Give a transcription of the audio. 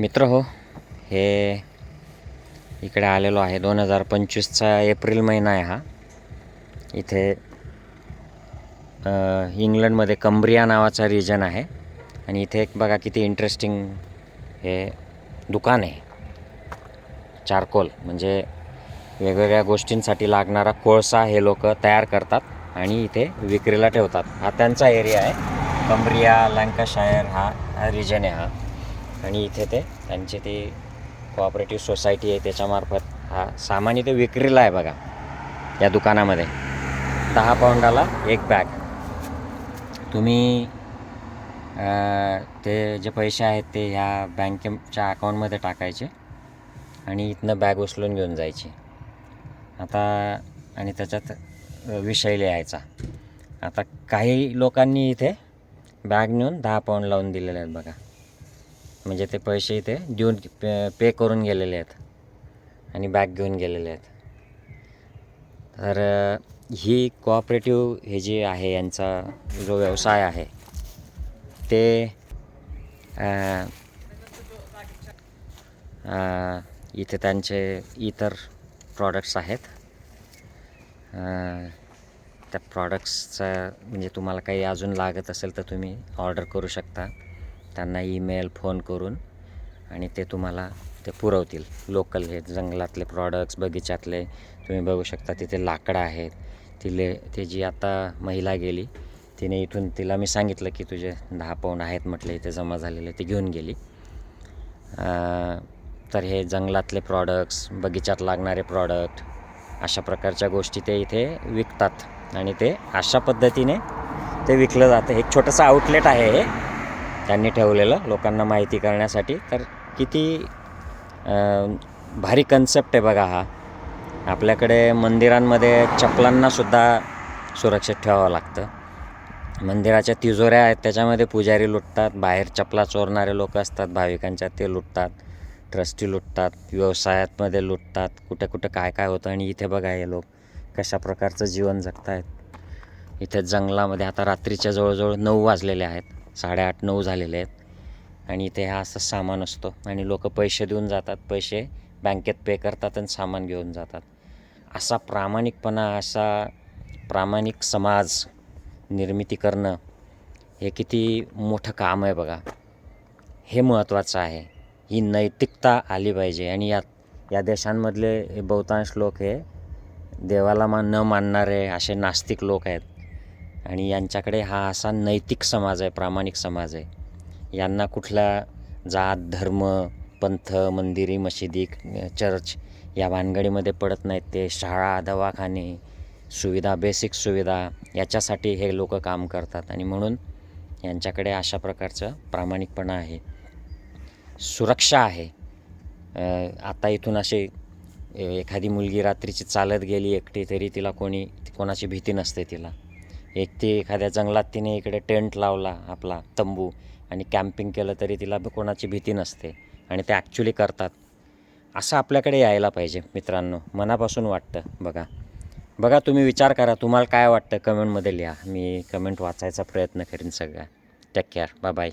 मित्र हो हे इकडे आलेलो आहे. दोन हजार पंचवीसचा एप्रिल महिना आहे हा. इथे इंग्लंडमध्ये कंब्रिया नावाचा रिजन आहे. आणि इथे एक बघा किती इंटरेस्टिंग हे दुकान आहे. चारकोल म्हणजे वेगवेगळ्या गोष्टींसाठी लागणारा कोळसा हे लोक तयार करतात आणि इथे विक्रीला ठेवतात. हा त्यांचा एरिया आहे. कंब्रिया लँकाशायर हा हा रिजन आहे हा. आणि इथे ते त्यांची ती कोऑपरेटिव्ह सोसायटी आहे त्याच्यामार्फत हा सामान इथे विक्रीला आहे बघा या दुकानामध्ये. दहा पाऊंडाला एक बॅग तुम्ही ते जे पैसे आहेत ते ह्या बँकेच्या अकाउंटमध्ये टाकायचे आणि इथनं बॅग उचलून घेऊन जायची. आता आणि त्याच्यात विषय लिहायचा. आता काही लोकांनी इथे बॅग नेऊन दहा पाऊंड लावून दिलेले आहेत बघा. म्हणजे ते पैसे इथे देऊन पे पे करून गेलेले आहेत. आणि बॅग घेऊन गेलेले आहेत. तर ही कोऑपरेटिव्ह हे जे आहे यांचा जो व्यवसाय आहे ते इथे त्यांचे इतर प्रॉडक्ट्स आहेत. त्या प्रॉडक्ट्सचा म्हणजे तुम्हाला काही अजून लागत असेल तर तुम्ही ऑर्डर करू शकता. त्यांना ईमेल फोन करून आणि ते तुम्हाला ते पुरवतील. लोकल हे जंगलातले प्रॉडक्ट्स बगीचातले तुम्ही बघू शकता तिथे लाकडं आहेत. तिले ती जी आता महिला गेली तिने इथून तिला मी सांगितलं की तुझे दहा पाऊंड आहेत म्हटले इथे जमा झालेले ते घेऊन गेली. तर हे जंगलातले प्रॉडक्ट्स बगीच्यात लागणारे प्रॉडक्ट अशा प्रकारच्या गोष्टी ते इथे विकतात. आणि ते अशा पद्धतीने ते विकलं जातं. एक छोटंसं आउटलेट आहे हे. त्यांनी ठेवलेलं लोकांना माहिती करण्यासाठी. तर किती भारी कन्सेप्ट आहे बघा हा. आपल्याकडे मंदिरांमध्ये चपलांनासुद्धा सुरक्षित ठेवावं लागतं. मंदिराच्या तिजोऱ्या आहेत त्याच्यामध्ये पुजारी लुटतात बाहेर चपला चोरणारे लोक असतात भाविकांच्या ते लुटतात ट्रस्टी लुटतात व्यवसायातमध्ये लुटतात कुठे कुठं काय काय होतं आणि इथे बघा हे लोक कशा प्रकारचं जीवन जगत आहेत इथे जंगलामध्ये आता रात्रीच्या जवळजवळ नऊ वाजलेले आहेत. साडेआठ नऊ झालेले आहेत. आणि इथे हा असं सामान असतो. आणि लोक पैसे देऊन जातात. पैसे बँकेत पे करतात आणि सामान घेऊन जातात. असा प्रामाणिकपणा असा प्रामाणिक समाज निर्मिती करणं हे किती मोठं काम आहे बघा. हे महत्त्वाचं आहे. ही नैतिकता आली पाहिजे. आणि यात या देशांमधले हे बहुतांश लोक हे देवाला मान न मानणारे असे नास्तिक लोक आहेत. आणि यांच्याकडे हा असा नैतिक समाज आहे प्रामाणिक समाज आहे. यांना कुठला जात धर्म पंथ मंदिरी मशिदी चर्च या भानगडीमध्ये पडत नाहीत. ते शाळा दवाखाने सुविधा बेसिक सुविधा याच्यासाठी हे लोक काम करतात आणि म्हणून यांच्याकडे अशा प्रकारचं प्रामाणिकपणा आहे. सुरक्षा आहे. आता इथून असे एखादी मुलगी रात्रीची चालत गेली एकटी तरी तिला कोणी कोणाची भीती नसते तिला. एक ती एखाद्या जंगलात तिने इकडे टेंट लावला आपला तंबू आणि कॅम्पिंग केलं तरी तिला कोणाची भीती नसते आणि ते ॲक्च्युली करतात. असं आपल्याकडे यायला पाहिजे मित्रांनो मनापासून वाटतं. बघा बघा तुम्ही विचार करा तुम्हाला काय वाटतं? कमेंटमध्ये लिहा. मी कमेंट वाचायचा प्रयत्न करीन सगळ्या. Take care bye bye